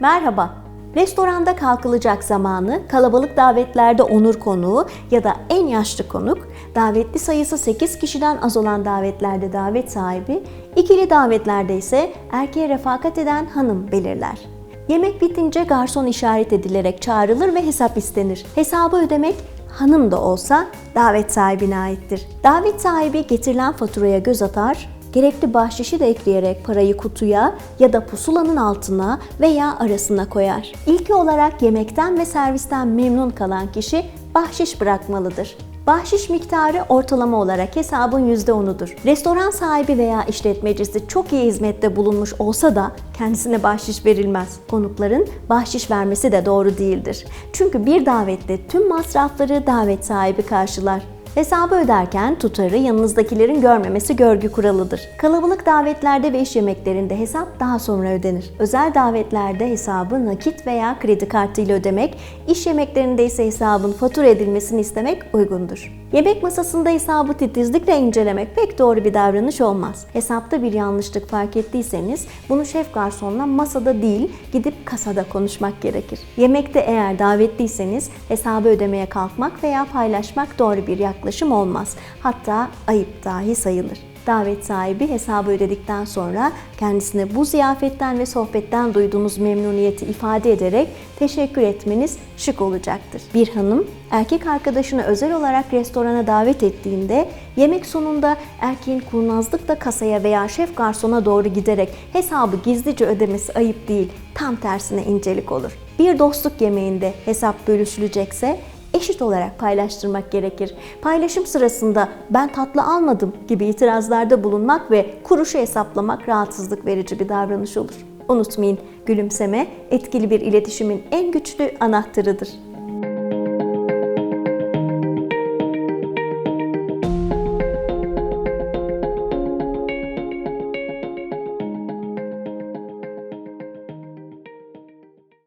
Merhaba. Restoranda kalkılacak zamanı, kalabalık davetlerde onur konuğu ya da en yaşlı konuk, davetli sayısı 8 kişiden az olan davetlerde davet sahibi, ikili davetlerde ise erkeğe refakat eden hanım belirler. Yemek bitince garson işaret edilerek çağrılır ve hesap istenir. Hesabı ödemek hanım da olsa davet sahibine aittir. Davet sahibi getirilen faturaya göz atar, gerekli bahşişi de ekleyerek parayı kutuya ya da pusulanın altına veya arasına koyar. İlki olarak yemekten ve servisten memnun kalan kişi bahşiş bırakmalıdır. Bahşiş miktarı ortalama olarak hesabın %10'udur. Restoran sahibi veya işletmecisi çok iyi hizmette bulunmuş olsa da kendisine bahşiş verilmez. Konukların bahşiş vermesi de doğru değildir. Çünkü bir davette tüm masrafları davet sahibi karşılar. Hesabı öderken tutarı yanınızdakilerin görmemesi görgü kuralıdır. Kalabalık davetlerde ve iş yemeklerinde hesap daha sonra ödenir. Özel davetlerde hesabı nakit veya kredi kartıyla ödemek, iş yemeklerinde ise hesabın fatura edilmesini istemek uygundur. Yemek masasında hesabı titizlikle incelemek pek doğru bir davranış olmaz. Hesapta bir yanlışlık fark ettiyseniz bunu şef garsonla masada değil gidip kasada konuşmak gerekir. Yemekte eğer davetliyseniz hesabı ödemeye kalkmak veya paylaşmak doğru bir yaklaşım olmaz. Hatta ayıp dahi sayılır. Davet sahibi hesabı ödedikten sonra kendisine bu ziyafetten ve sohbetten duyduğunuz memnuniyeti ifade ederek teşekkür etmeniz şık olacaktır. Bir hanım erkek arkadaşını özel olarak restorana davet ettiğinde yemek sonunda erkeğin kurnazlıkla kasaya veya şef garsona doğru giderek hesabı gizlice ödemesi ayıp değil, tam tersine incelik olur. Bir dostluk yemeğinde hesap bölüşülecekse eşit olarak paylaştırmak gerekir. Paylaşım sırasında ben tatlı almadım gibi itirazlarda bulunmak ve kuruşu hesaplamak rahatsızlık verici bir davranış olur. Unutmayın, gülümseme etkili bir iletişimin en güçlü anahtarıdır.